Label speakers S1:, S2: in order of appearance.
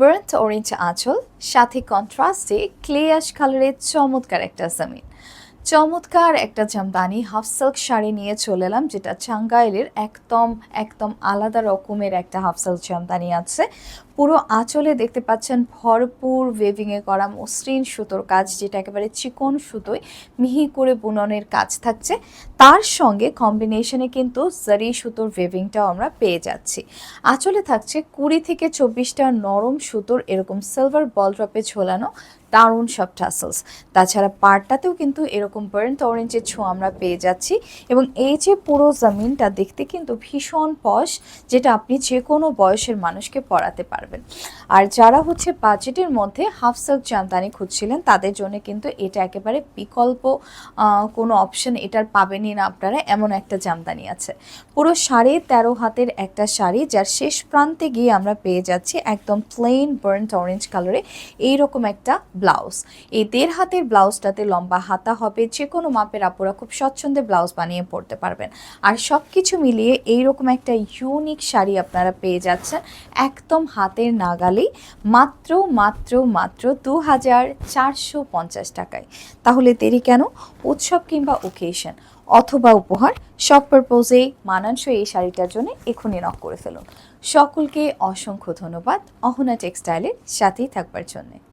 S1: Burnt orange আঁচল, সাথে কন্ট্রাস্টে clay ash কালারের চমৎকার একটা জামিন। চমৎকার একটা জামদানি হাফ সিল্ক শাড়ি নিয়ে চলে এলাম, যেটা চাঙ্গাইলের একদম একদম আলাদা রকমের একটা হাফ সিল্ক জামদানি আছে। পুরো আঁচলে দেখতে পাচ্ছেন ভরপুর ওয়েভিংয়ে করা মসৃণ সুতোর কাজ, যেটা একেবারে চিকন সুতোয় মিহি করে বুননের কাজ থাকছে। তার সঙ্গে কম্বিনেশনে কিন্তু জারি সুতোর ওয়েভিংটাও আমরা পেয়ে যাচ্ছি। আঁচলে থাকছে কুড়ি থেকে চব্বিশটা নরম সুতোর এরকম সিলভার বল ড্রপে ঝোলানো দারুণ সব টাসেলস তাছাড়া পাড়টাতেও কিন্তু এরকম বার্ন্ট অরেঞ্জের ছোঁয়া আমরা পেয়ে যাচ্ছি এবং এই যে পুরো জমিনটা দেখতে কিন্তু ভীষণ পশ যেটা আপনি যে কোনো বয়সের মানুষকে পড়াতে পারবেন। আর যারা হচ্ছে বাজেটের মধ্যে হাফ সিল্ক জামদানি খুঁজছিলেন, তাদের জন্য কিন্তু এটা একেবারে বিকল্প কোনো অপশন এটার পাবেনই না আপনারা, এমন একটা জামদানি আছে। পুরো সাড়ে তেরো হাতের একটা শাড়ি, যার শেষ প্রান্তে গিয়ে আমরা পেয়ে যাচ্ছি একদম প্লেন বার্ন্ট অরেঞ্জ কালারে এইরকম একটা ব্লাউজ এই দেড় হাতের ব্লাউজটাতে লম্বা হাতা হবে যে কোনো মাপের আপুরা খুব স্বচ্ছন্দে ব্লাউজ বানিয়ে পরতে পারবেন। আর সব কিছু মিলিয়ে এইরকম একটা ইউনিক শাড়ি আপনারা পেয়ে যাচ্ছেন, একদম হাতের নাগালেই মাত্র মাত্র মাত্র দু হাজার চারশো পঞ্চাশ টাকায়। তাহলে দেরি কেন? উৎসব কিংবা ওকেশন অথবা উপহার সব পারপোজে মানানসই এই শাড়িটার জন্য এখনই নক করে ফেলুন। সকলকে অসংখ্য ধন্যবাদ। অহনা টেক্সটাইলের সাথেই থাকবার জন্যে।